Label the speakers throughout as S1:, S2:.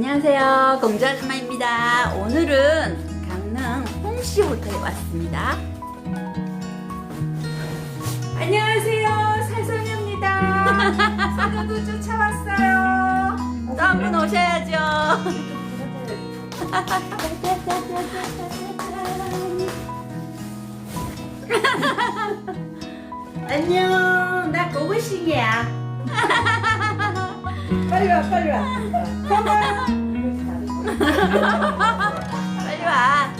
S1: 안녕하세요. 공주 아줌마입니다. 오늘은 강릉 홍시 호텔에 왔습니다.
S2: 안녕하세요. 살성입니다. 사도도 쫓아왔어요.
S1: 또한분 오셔야죠.
S2: 안녕. 나 고고싱이야. 빨리 와, 빨리 와.
S1: 빨리 와.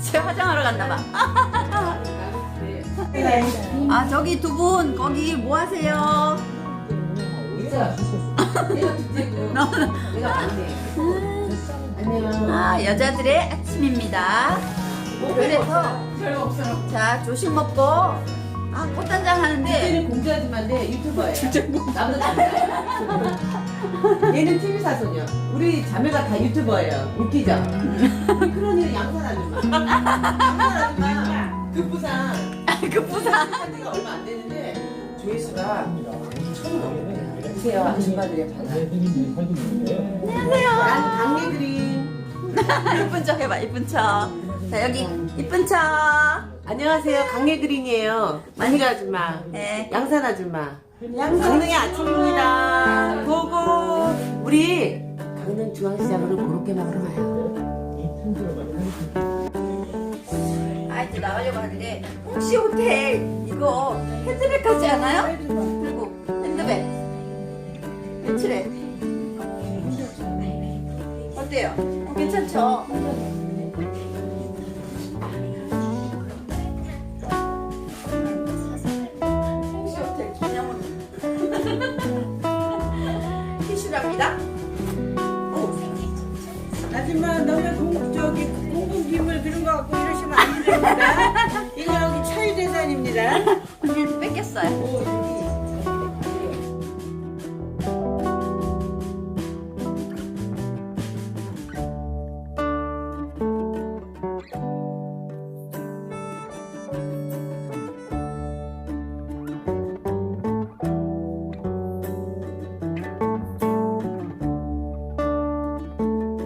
S1: 쟤 화장하러 갔나 봐. 아 저기 두 분 거기 뭐 하세요? 아 여자들의 아침입니다. 그래서 자 조식 먹고
S3: 아줌마인데 유튜버예요. 나보다 잘해. 얘는 TV 사소녀. 우리 자매가 다 유튜버예요. 웃기죠? 그러니 양산 아줌마. 양산 아줌마. 그 부산.
S1: 그 부산
S3: 한 지가 얼마 안 됐는데 조회수가 천이 넘어요. 보세요 아줌마들의 반응. 난 강예그린.
S1: 이쁜 척 해봐 이쁜 척. 자 여기 이쁜 척.
S3: 안녕하세요 강예그린이에요. 마니가 아줌마.
S1: 네.
S3: 양산 아줌마. 강릉의 아침입니다. 고고. 우리 강릉 중앙시장으로 그렇게 먹으러 가요.
S1: 아이들 나가려고 하는데 혹시 호텔 이거 핸드백 하지 않아요? 그리고 핸드백 며칠에 어때요? 어, 괜찮죠?
S2: 이거 여기 차유재산입니다.
S1: 언니는 뺏겼어요.